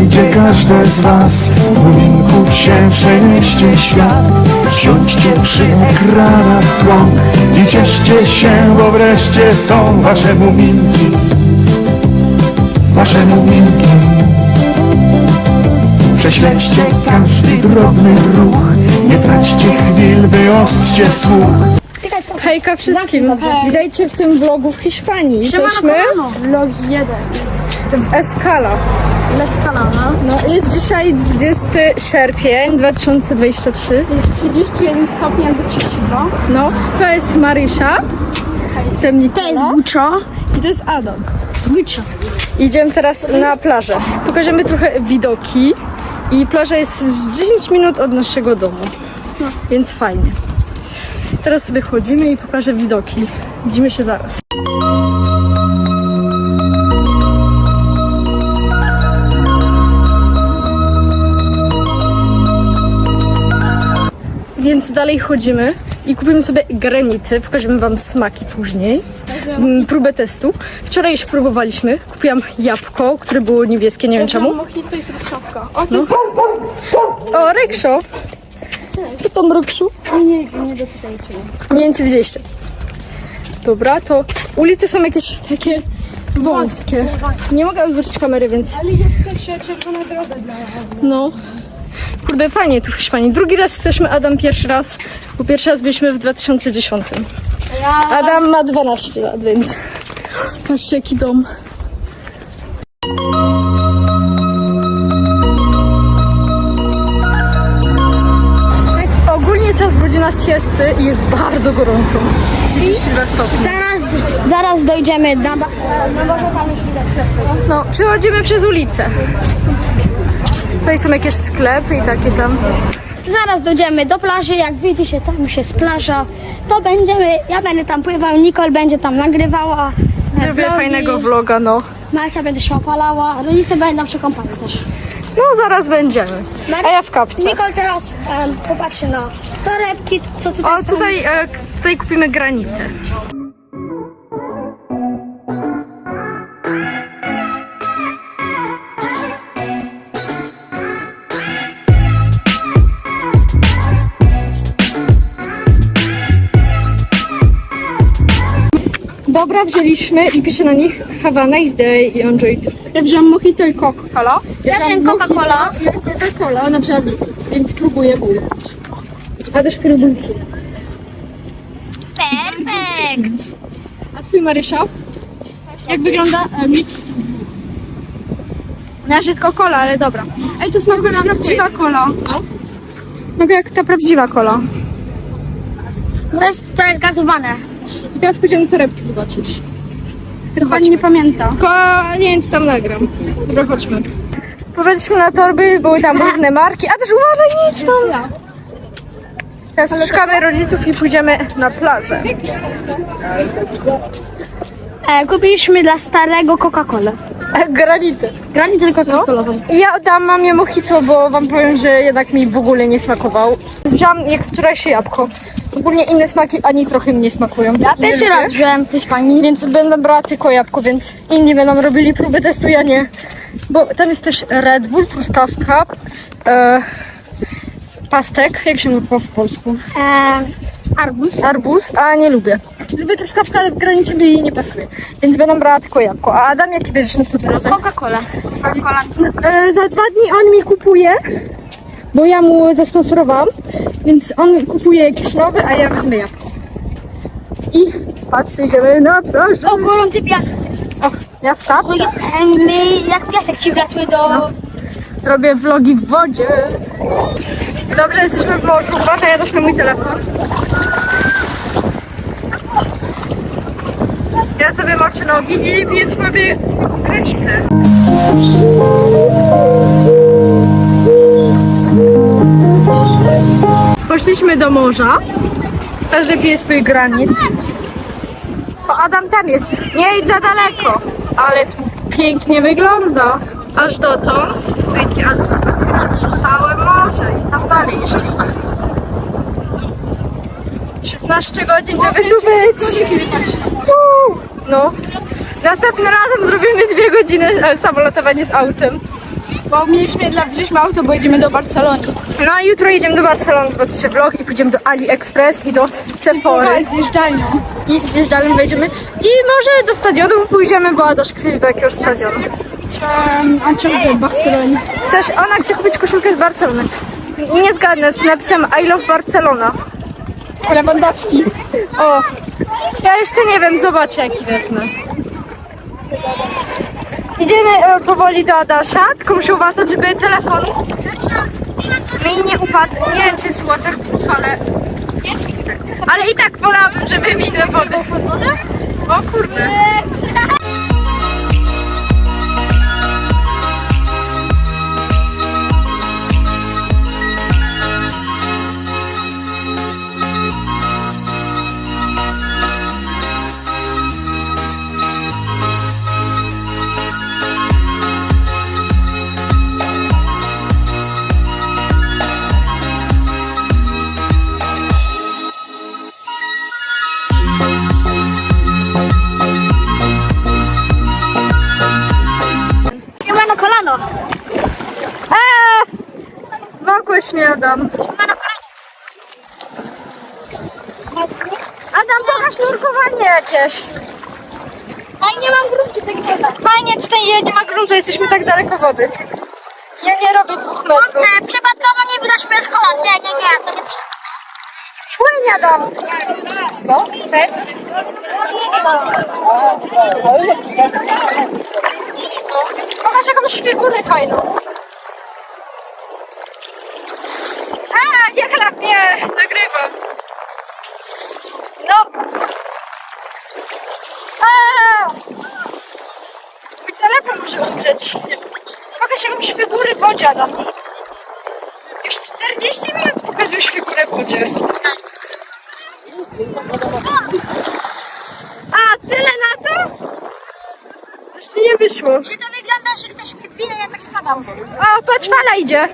znajdzie każde z was Muminków się przenieście świat Siądźcie przy ekranach łąk I cieszcie się, bo wreszcie są wasze muminki Wasze muminki Prześledźcie każdy drobny ruch Nie traćcie chwil, wyostrzcie słuch Hejka wszystkim! Witajcie w tym vlogu w Hiszpanii. Jesteśmy Vlog 1. w Escala. Let's kanała. No, jest dzisiaj 20 sierpień 2023. Jest 31 stopni albo 32. No, to jest Marysia. Jestem To jest Buczo. I to jest Adam. Buczo. Idziemy teraz na plażę. Pokażemy trochę widoki. I plaża jest z 10 minut od naszego domu. Więc fajnie. Teraz sobie chodzimy i pokażę widoki. Widzimy się zaraz. Więc dalej chodzimy i kupimy sobie granity. Pokażemy Wam smaki później. Mm, Próbę testu. Wczoraj już próbowaliśmy. Kupiłam jabłko, które było niebieskie, nie wiem czemu. Mojito i truskawka. O, to jest... O, Rekszo! Co tam, Rekszu? Nie, nie, nie dopytajcie. Nie wiem, czy widzieliście. Dobra, to ulice są jakieś takie wąskie. Nie mogę odwrócić kamery, więc Ale jest też czerwona droga dla no. Kurde, fajnie tu w Hiszpanii. Drugi raz jesteśmy, Adam pierwszy raz, bo pierwszy raz byliśmy w 2010. Ja... Adam ma 12 lat, więc patrzcie jaki dom. Ogólnie teraz godzina siesty i jest bardzo gorąco. 32 stopnie. Zaraz, zaraz dojdziemy na... ba- Na morze tam już widać No, przechodzimy przez ulicę. Tutaj są jakieś sklepy i takie tam. Zaraz dojdziemy do plaży, jak widzicie, tam już jest plaża. To będziemy, ja będę tam pływał, Nicole będzie tam nagrywała. Zrobię vlogi. fajnego vloga, no. Marcia będzie się opalała, rodzice będą przekąpani też. No, zaraz będziemy. A ja w kapce. Nicole teraz um, popatrzy na torebki, co tutaj O, są. tutaj, e, tutaj kupimy granitę. Dobra, wzięliśmy i pisze na nich Have a nice day i enjoy it. Ja wziąłem mojito i Coca-Cola. Ja wziąłem Coca-Cola. Coca-Cola, ona trzeba jest, więc próbuję ból. A też krybulki. Perfekt. A twój Marysia? Jak wygląda e, mixed? Na rzadko cola, ale dobra. Ej, to smakuje jak prawdziwa cola. Mogę jak ta prawdziwa cola. To jest, to jest gazowane. I teraz pójdziemy torebki zobaczyć. Nie pamięta. Tylko nie wiem, czy tam nagram. Dobra, chodźmy. Powiedliśmy na torby, były tam różne marki, a też uważaj, nie idź tam! Teraz szukamy rodziców i pójdziemy na plażę. E, kupiliśmy dla starego Coca-Colę. Granity. Granitę Coca-Colową. I ja oddam mamie mojito, bo wam powiem, że jednak mi w ogóle nie smakował. Wziąłam jak wczorajsze jabłko. Ogólnie inne smaki ani trochę mi nie smakują. Ja pierwszy raz wziąłem w Hiszpanii. Więc będę brała tylko jabłko, więc inni będą robili próby testu, ja nie. Bo tam jest też Red Bull, truskawka, e, pastek, jak się mówi po polsku? E, arbuz. Arbuz, a nie lubię. Lubię truskawkę, ale w granicie mi jej nie pasuje. Więc będę brała tylko jabłko. A Adam, jaki bierzesz na tym razem? Coca-Cola. Coca-Cola. E, za dwa dni on mi kupuje, bo ja mu zasponsorowałam, więc on kupuje jakieś nowe, a ja wezmę jabłko. I patrzcie, idziemy na plażę. O, gorący piasek jest. O, ja w kapcie. My, jak piasek ci wlatuje do... Zrobię vlogi w wodzie. Dobrze, jesteśmy w morzu. Uważaj, ja też na mój telefon. Ja sobie moczę nogi i piję sobie z Poszliśmy do morza. Każdy pije swój granit. O, Adam tam jest. Nie idź za daleko. Ale tu pięknie wygląda. Aż dotąd. Wielkie całe morze i tam dalej jeszcze idzie. 16 godzin, żeby tu być. Uuu, No. Następnym razem zrobimy dwie godziny e, samolotowanie z autem. Bo mieliśmy dla wzięliśmy auto, bo jedziemy do Barcelony. No i jutro jedziemy do Barcelony, zobaczycie vlog i pójdziemy do AliExpress i do Sephory. z zjeżdżalnią. I zjeżdżalem wejdziemy. I może do stadionu pójdziemy, bo Adasz chce iść do jakiegoś stadionu. Um, a czemu do Barcelony? Chcesz, ona chce kupić koszulkę z Barcelony. Nie zgadnę, z napisem I love Barcelona. Lewandowski. O, ja jeszcze nie wiem, zobaczę jaki wezmę. Idziemy e, powoli do Adasza, tylko muszę uważać, żeby telefon mi nie upadł. Nie wiem, czy jest waterproof, ale... Ale i tak wolałabym, żeby minę wodę. O kurde. Mnie Adam. Adam, pokaż nurkowanie jakieś. Ej, nie mam gruntu tego co Fajnie, tutaj je- nie ma gruntu, jesteśmy tak daleko wody. Ja nie robię dwóch metrów. Przypadkowo nie widać kolan. Nie, nie, nie. To nie. Płyń Adam. Co? Cześć. Pokaż jakąś figurę fajną. A, nie chlap mnie, nagrywam. No. A! Mój telefon może umrzeć. Pokaż jakąś figurę wodzie, Adam. Już 40 minut pokazujesz figurę wodzie. A, tyle na to? Coś nie wyszło. Czy to wygląda, że ktoś bije, ja tak spadam. O, patrz, fala idzie.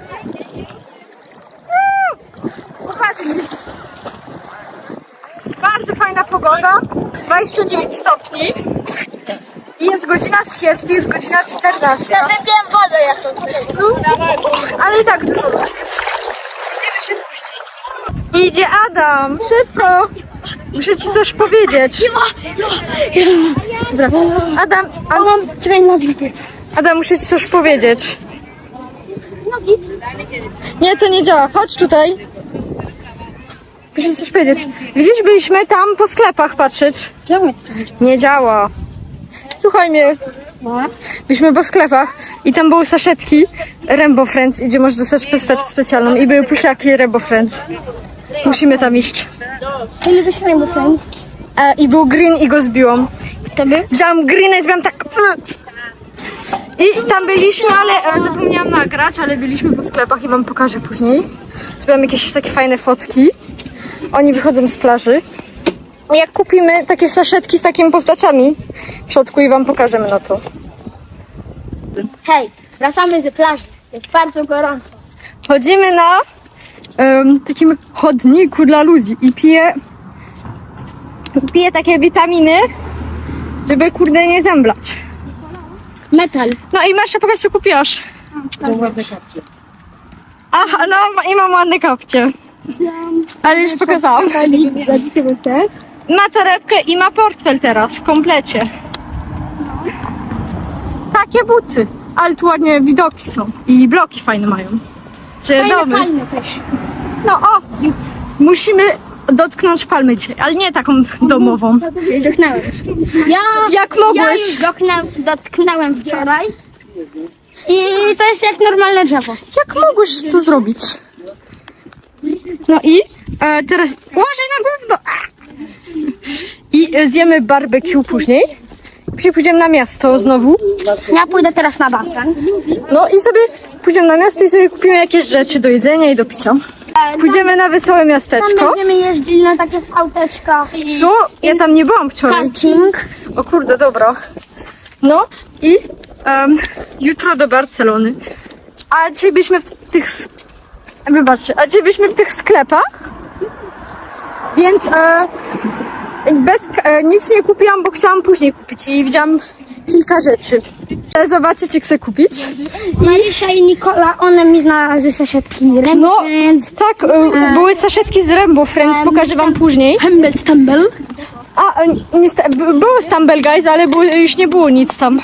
Uuu, Upadli. Bardzo fajna pogoda. 29 stopni. I jest godzina siesty, jest godzina 14. Ja wypiłem wodę jak to Ale i tak dużo ludzi jest. Widzimy się później. Idzie Adam, szybko. Muszę ci coś powiedzieć. Dobra. Adam, Adam, Czekaj, wypiję. Adam, muszę ci coś powiedzieć. Nie, to nie działa. Chodź tutaj. Muszę coś powiedzieć. Widzisz, byliśmy tam po sklepach patrzeć. Czemu? Nie działa. Słuchaj mnie. Byliśmy po sklepach i tam były saszetki Rainbow Friends, gdzie możesz dostać postać specjalną i były pluszaki Rainbow Friends. Musimy tam iść. Ile byś Rainbow Friends? E, I był green i go zbiłam. To by? Wziąłam greena i zbiłam tak... I tam byliśmy, ale e, zapomniałam nagrać, ale byliśmy po sklepach i wam pokażę później. Zrobiłam jakieś takie fajne fotki. Oni wychodzą z plaży. Jak kupimy takie saszetki z takimi postaciami w środku i wam pokażemy na to. Hej, wracamy z plaży. Jest bardzo gorąco. Chodzimy na em, takim chodniku dla ludzi i piję, piję takie witaminy, żeby kurde nie zemblać. Metal. No i Masza, pokaż co kupiłaś. ładne kapcie. Aha, no i mam ładne kapcie. Ale już pokazałam. Ma torebkę i ma portfel teraz w komplecie. Takie buty. Ale tu ładnie widoki są i bloki fajne mają. Czy domy. palmy też. No o, musimy dotknąć palmy dzisiaj, ale nie taką domową. Dotknąłem. Ja, Jak ja mogłeś? już dotknę, dotknąłem wczoraj. I to jest jak normalne drzewo. Jak mogłeś to zrobić? No i e, teraz uważaj na gówno. A! I e, zjemy barbecue później. Później pójdziemy na miasto znowu. Ja pójdę teraz na basen. No i sobie pójdziemy na miasto i sobie kupimy jakieś rzeczy do jedzenia i do picia. Pójdziemy na wesołe Tam miasteczko. będziemy jeździli na takich auteczkach i Co? Ja tam nie byłam wczoraj. karting. O kurde, dobra. No i em, jutro do Barcelony. A dzisiaj byliśmy w tych. Wybaczcie, a dzisiaj byliśmy w tych sklepach. Więc e, bez, e, nic nie kupiłam, bo chciałam później kupić. I widziałam kilka rzeczy. Zobaczycie, chcę kupić. Marysia i Nikola, one mi znalazły saszetki. No, tak, y, były saszetki z Rainbow Friends, pokażę wam później. Humble Stumble. A, y, niestety, b- było Stumble Guys, ale już nie było nic tam.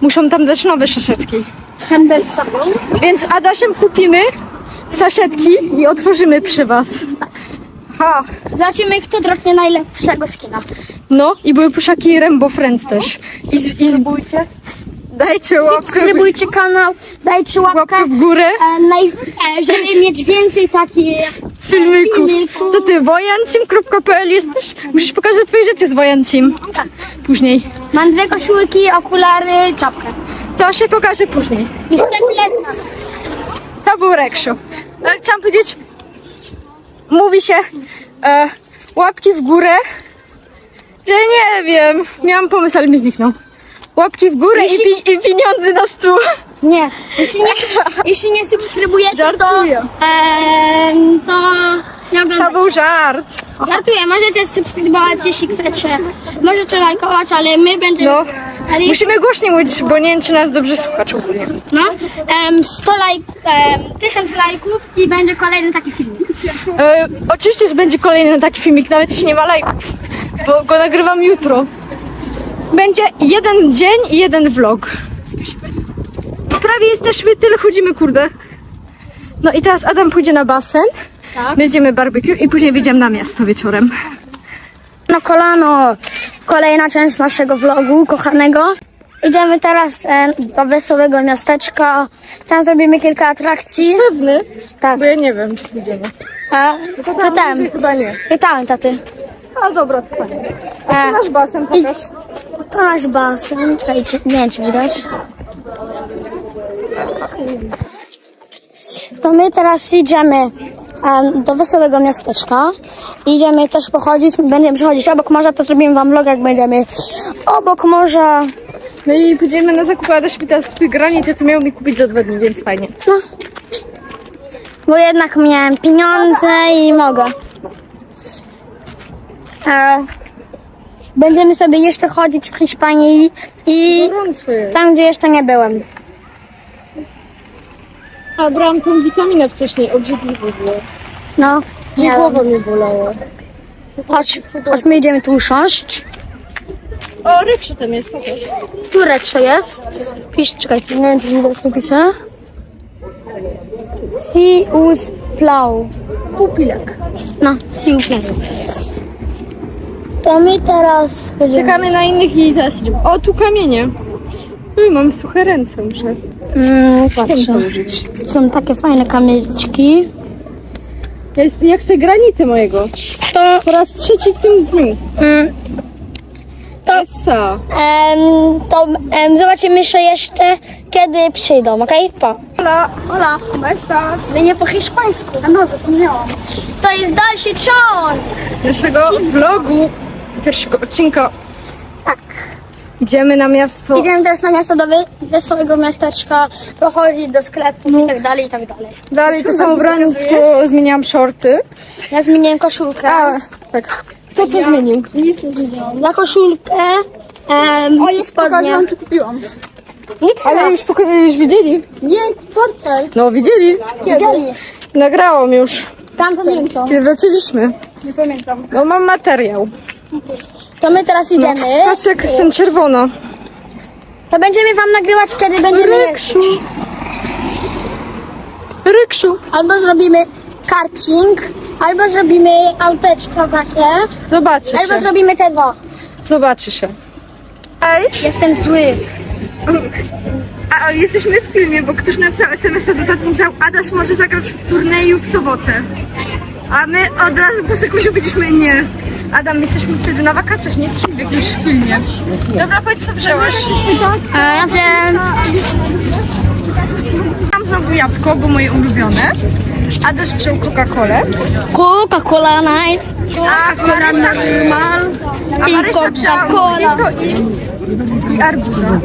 Muszą tam dać nowe saszetki. Humble Stumble. Więc Adaszem kupimy saszetki i otworzymy przy was. Ha, Zobaczymy, kto dropnie najlepszego skina. no i były puszaki Rainbow Friends też. I, z- i z- Dajcie łapkę, Subskrybujcie kanał, dajcie łapkę. łapkę w górę. E, naj, e, żeby mieć więcej takich filmików. filmików. Co ty, wojancim.pl jesteś? Musisz pokazać twoje rzeczy z wojancim. Tak. Później. Mam dwie koszulki, okulary, czapkę. To się pokaże później. I chcę plecak. To był Reksio. E, Chciałam powiedzieć, mówi się e, łapki w górę, gdzie nie wiem, miałam pomysł, ale mi zniknął. Łapki w górę i, pi- i pieniądze na stół. Nie. Jeśli nie, jeśli nie subskrybujecie, to, Żartuję. em, to nie To oglądajcie. był żart. Żartuję, możecie subskrybować, jeśli chcecie. Możecie lajkować, ale my będziemy... No. Ale Musimy głośniej mówić, bo nie wiem, czy nas dobrze słuchać ogólnie. No, em, 100 lajk, em, 1000 lajków i będzie kolejny taki filmik. E, oczywiście, że będzie kolejny taki filmik, nawet jeśli nie ma lajków, bo go nagrywam jutro. Będzie jeden dzień i jeden vlog. Prawie jesteśmy, tyle chodzimy, kurde. No i teraz Adam pójdzie na basen, Tak. my zjemy barbecue i później wyjdziemy na miasto wieczorem. Na kolano, kolejna część naszego vlogu kochanego. Idziemy teraz em, do wesołego miasteczka. Tam zrobimy kilka atrakcji. Pewny? Tak. Bo ja nie wiem, czy pójdziemy. E, pytałem, Chyba nie. pytałem taty. A dobra, to fajnie. E, Nasz basen pokaż. to nasz basen. Czekajcie, nie wiem czy widać. To my teraz idziemy em, do wesołego miasteczka. Idziemy też pochodzić, będziemy przechodzić obok morza, to zrobimy wam vlog jak będziemy obok morza. No i pójdziemy na zakupy, Adaś mi teraz kupi granit, co miał mi kupić za dwa dni, więc fajnie. No. Bo jednak miałem pieniądze i mogę. E, będziemy sobie jeszcze chodzić w Hiszpanii i jest. tam, gdzie jeszcze nie byłem. A brałam tą witaminę wcześniej, obrzydliwo było. No, Nie nie głowa mnie bolała. Chodź, chodź, my idziemy tu usiąść. O, ryksza tam jest, pokaż. Tu reksze jest. Pisz, czekaj, nie wiem, czy widać, co pisze. Sius Plau. Pupilek. No, Sius Plau. To my teraz będziemy... Czekamy na innych i idziemy. O, tu kamienie. Uj, mam suche ręce, muszę Mm, patrzę. Są takie fajne kamieniczki. Ja, jest, ja chcę granity mojego. To, Po raz trzeci w tym dniu. mm, To... Essa. em, to em, zobaczymy jeszcze, jeszcze kiedy przyjdą, okej? Pa. Hola. Hola. Estas. Nie po hiszpańsku. No, zapomniałam. To jest dalszy ciąg. Pierwszego vlogu, pierwszego odcinka. Tak. Idziemy na miasto. Idziemy teraz na miasto do wy- wesołego miasteczka, pochodzić do sklepów i tak dalej, i tak dalej. Dalej to samo ubranie, tylko zmieniałam shorty. Ja zmieniłem koszulkę. A, tak. Kto co zmienił? Nic nie zmieniłam. Za koszulkę em, i spodnie. co kupiłam. Nie Ale teraz. już, poka- już widzieli. Nie, portfel. No, widzieli. Widzieli. Nagrałam już. Tam pamiętam. Kiedy wracaliśmy. Nie pamiętam. No, mam materiał. To my teraz idziemy. Patrz, jak jestem czerwona. To będziemy wam nagrywać, kiedy będziemy jeździć. Rykszu. Rykszu. Albo zrobimy karting, albo zrobimy auteczko takie, Zobaczy albo się. zrobimy te dwa. Zobaczy się. Ej, Jestem zły. a, a jesteśmy w filmie, bo ktoś napisał SMS-a do że Adaś może zagrać w turnieju w sobotę. A my od razu po sekundzie powiedzieliśmy nie. Adam, jesteśmy wtedy na wakacjach, nie jesteśmy w jakimś filmie. Dobra, powiedz co wzięłaś. A ja wiem. Mam znowu jabłko, bo moje ulubione. Adaś wziął Coca-Colę. Coca-Cola Night. A Marysia, Normal. a I Marysia wzięła Coca-Cola. mojito i, i arbuza.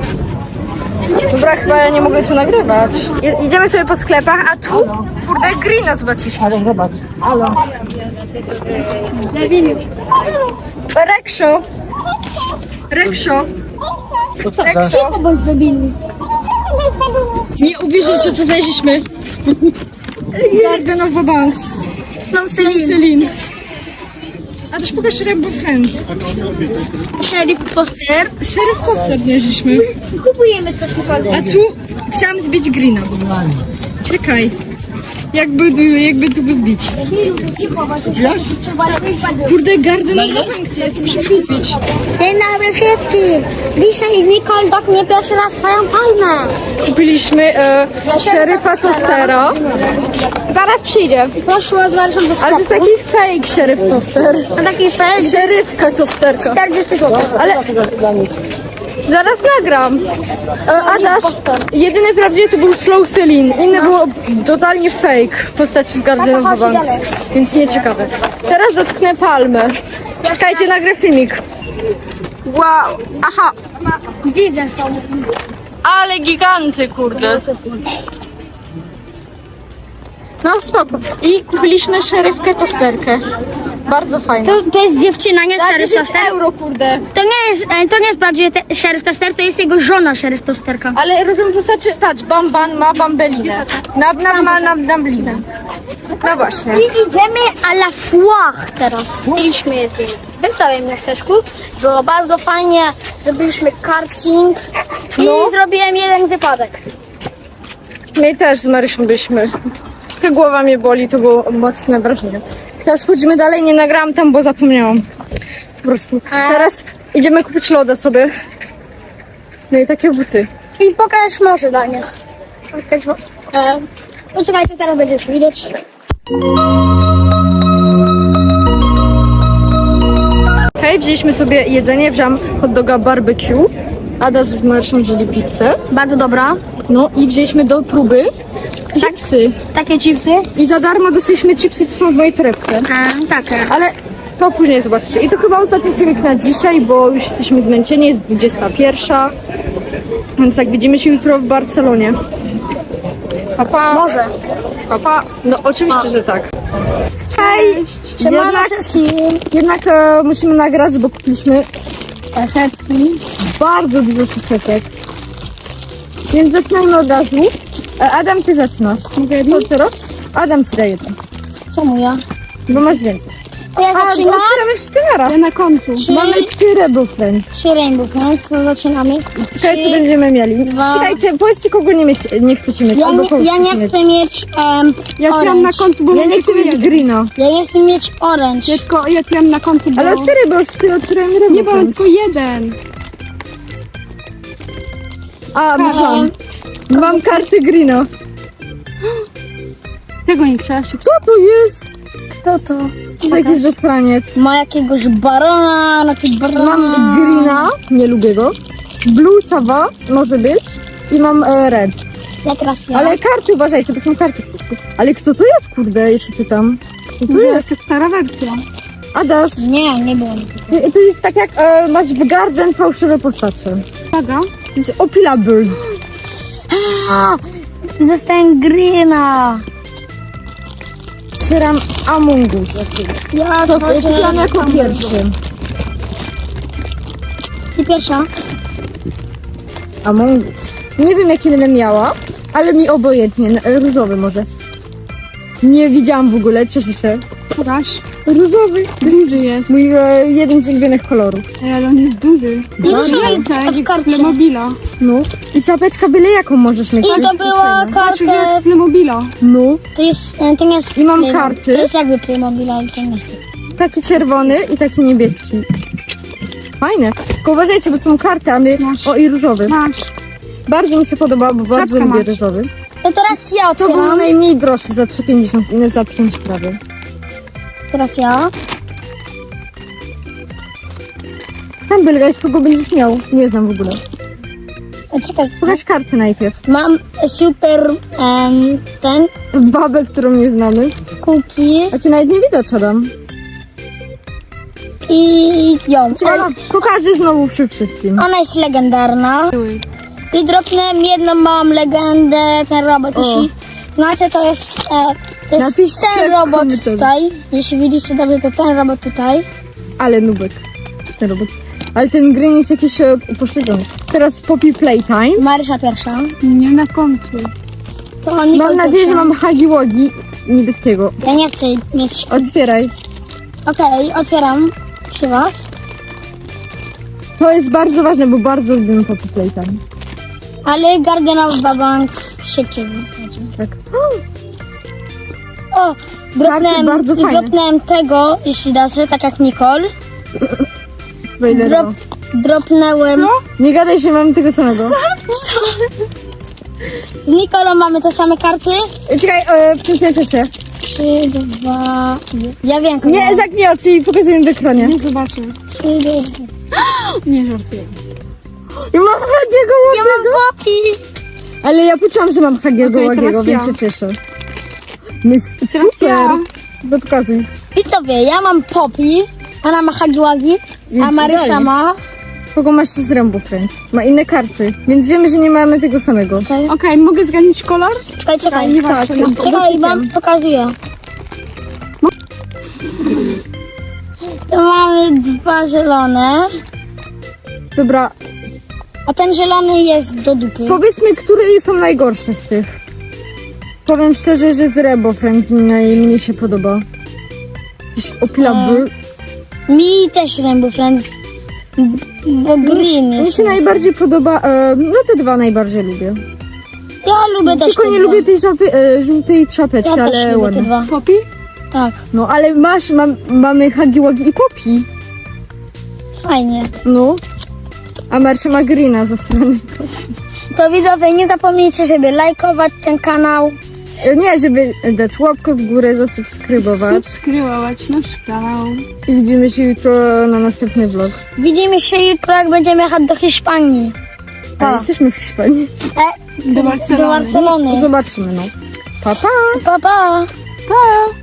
Dobra, chyba ja nie mogę tu nagrywać. I, idziemy sobie po sklepach, a tu, kurde, Greena zobaczyliśmy. Ale zobacz. Halo. Rekszo. Rekszo. Bądź debilny. Nie uwierzycie, co znaleźliśmy. Garden of the Banks. Snow Celine. Celine. A też pokaż Rainbow Friends. Sheriff Toaster. Sheriff Toaster znaleźliśmy. Kupujemy coś na A tu chciałam zbić Greena. Czekaj. Jakby, jakby tu go zbić. Kurde, Garden the Banks jest, muszę kupić. Dzień dobry wszystkim. Dzisiaj Nicole dotknie pierwszy raz swoją palmę. Kupiliśmy e, szeryfa Toastera. Zaraz przyjdzie. Poszło z Marszą do Ale to sklepu. jest taki fake szeryf toaster. A taki fest Szeryfka toasterka. 40 zł. Ale zaraz nagram. E, Adaś, jedyny prawdziwy to był Slow Celine. Inny było totalnie fake w postaci z Garden of dalej. Więc nieciekawe. Teraz dotknę palmę. Czekajcie, nagrę filmik. Wow, aha, Dziwne są. ale giganty, kurde. No spoko. I kupiliśmy szerywkę tosterkę. Bardzo fajna. To, to jest dziewczyna, nie Za Sheriff 10 Toaster. euro, kurde. To nie jest, e, to nie jest prawdziwy te, Sheriff Toaster, to jest jego żona Sheriff Toasterka. Ale robią postaci, patrz, Bamban ma bambelinę. Nabnab ma nabnablinę. No właśnie. I idziemy à la foire teraz. Byliśmy w wesołym miasteczku. Było bardzo fajnie. Zrobiliśmy karting i No. zrobiłem jeden wypadek. My też z Marysią byliśmy. Tylko głowa mnie boli, to było mocne wrażenie. Teraz chodzimy dalej, nie nagrałam tam, bo zapomniałam. Po prostu. Teraz idziemy kupić loda sobie. No i takie buty. I pokaż morze dla nich. Pokaż e, Poczekajcie, zaraz będzie już widać. Okej, wzięliśmy sobie jedzenie, wziąłam hot doga barbecue. Ada z Marysią wzięli pizzę. Bardzo dobra. No i wzięliśmy do próby chipsy. Takie chipsy. I za darmo dostaliśmy chipsy, co są w mojej torebce. A, takie. Ale to później zobaczycie. I to chyba ostatni filmik na dzisiaj, bo już jesteśmy zmęczeni, jest 21. Więc jak widzimy się jutro w Barcelonie. Papa. Może. Papa. No oczywiście, że tak. Hej! Siemano Jednak, wszystkim. jednak e, musimy nagrać, bo kupiliśmy Saszetki. bardzo dużo szufletek. Więc zaczynajmy od razu. E, Adam, ty zaczynasz. Co ty robisz? Adam ci daje jedno, Czemu ja? bo masz więcej. To ja A, bo zaczynam. otwieramy wszystkie naraz. Ja na końcu. Trzy. Mamy trzy Rebel Friends. Trzy rainbow, no to zaczynamy. Czekaj, co Trzy. będziemy mieli. dwa. Czekajcie, powiedzcie, kogo nie, mieć, nie chcecie mieć. Ja albo nie, kogo ja chcecie nie mieć. chcę mieć um, Ja chciałam orange. na końcu, bo Ja nie chcę mieć Greena. Ja nie chcę mieć orange. Ja, tylko, ja chciałam na końcu, bo... Ale otwieraj, bo już ty otwierałem Rebel Nie, bo mam Friends. tylko jeden. A, mam. Mam karty Greena. Tego nie chciałaś. Co to jest? Kto to? To jest jakiś zostaniec. Ma jakiegoś barona na tych Mam. Greena, nie lubię go. Blue Sava może być. I mam e, Red. Ja teraz ja. Ale karty uważajcie, to są karty wszystkie. Ale kto to jest, kurde, jeśli pytam? Kto to To jest? jest stara wersja. Adaś. Nie, nie było nikogo. To jest tak jak e, masz w Garden fałszywe postacie. Uwaga. To jest Opila Bird. Zostałem Greena. Otwieram Among Us. Ja To kupiłam jako pierwszy. Ty pierwsza. Among Us. Nie wiem jaki będę miała, ale mi obojętnie. Różowy może. Nie widziałam w ogóle, cieszę się. Pokaż. Różowy. Duży jest. Mój e, jeden z ulubionych kolorów. Ej, ale on jest duży. I to jest Więcej, od jak z karty. Plemobila. No. I czapeczka byle jaką możesz mieć. I to była. Znaczy, jak karta. z Plemobila. No. To jest, e, to nie jest I mam Playmobil. karty. To jest jakby Playmobil, ale to nie jest. Taki czerwony i taki niebieski. Fajne. Tylko uważajcie, bo są karty, a my... Masz. O, i różowy. Masz. Bardzo mi się podoba, bo bardzo Czapkę lubię masz. różowy. To teraz ja To był otwieram. najmniej droższy, za 3,50, inny za 5 prawie. Teraz ja. Tam Belgajs, kogo będziesz miał? Nie znam w ogóle. E, Czekaj, Pokaż karty najpierw. mam super em, ten Babę, którą nie znamy. cookie A cię nawet nie widać, Adam. i ją. Czekaj, Ona, pokażę znowu przy wszystkim. ona jest legendarna. I dropnę jedną małą legendę, ten robot, O. jeśli znacie, to jest, e, to jest Napiszcie ten robot tutaj. Jeśli widzicie dobrze, to ten robot tutaj. Ale nubek. Ten robot. Ale ten green jest jakiś e, upośledzony. Teraz Poppy Playtime. Marysia pierwsza. Nie na końcu. To Mam nadzieję, że mam Hagi Wagi niebieskiego. Ja nie chcę mieć... Otwieraj. Okej, otwieram przy was. To jest bardzo ważne, bo bardzo lubię Poppy Playtime. Ale Guardian of Babanks szybciej wychodzi. Tak. O, dropnąłem, bardzo fajne. dropnąłem tego, jeśli da się, tak jak Nicole. Spoiler. Drop, dropnęłem... Co? Nie gadaj, że mam tego samego. Z Nikolą mamy te same karty. E, Czekaj, e, przykręcę cię. Trzy, dwa... je- Ja wiem, kogo Nie, mam. zamknij oczy i pokazuję w ekranie. Nie zobaczę. Trzy, dwa... Nie żartuję. I mam Hagiego Ja mam Poppy! Ale ja poczułam, że mam Hagiego Okej, Łagiego, teraz więc ja. się cieszę. Jest super. To pokazuj. I co wie, ja mam Poppy, ona ma Hagiwagi, a Więc Marysia dalej. ma... Kogo masz z Rainbow Friends? Ma inne karty, więc wiemy, że nie mamy tego samego. Czekaj, Okej, mogę zgadnąć kolor? czekaj, czekaj. Tak, Czekaj, wam pokazuję. To mamy dwa zielone, Dobra, a ten zielony jest do dupy. powiedzmy, które są najgorsze z tych. Powiem szczerze, że z Rainbow Friends mi najmniej się podoba. Jakiś opilabry. Mi też Rainbow Friends, bo green Mi jest. się najbardziej podoba, e, no te dwa najbardziej lubię. Ja lubię też Tylko te nie dwa. lubię tej żapy, e, żółtej czapeczki, Ja też ale lubię te ładne. dwa. Poppy? Tak, No ale masz, mam, mamy Hagiwagi i Poppy. fajnie. No. A Marsza ma Greena za stronę. To widzowie, nie zapomnijcie, żeby lajkować ten kanał. E, Nie, żeby dać łapkę w górę, zasubskrybować. Subskrybować nasz kanał. I widzimy się jutro na następny vlog. Widzimy się jutro, jak będziemy jechać do Hiszpanii. A jesteśmy w Hiszpanii. E, Do Barcelony. do Barcelony. Zobaczymy, no. Pa, pa! Pa, pa. Pa!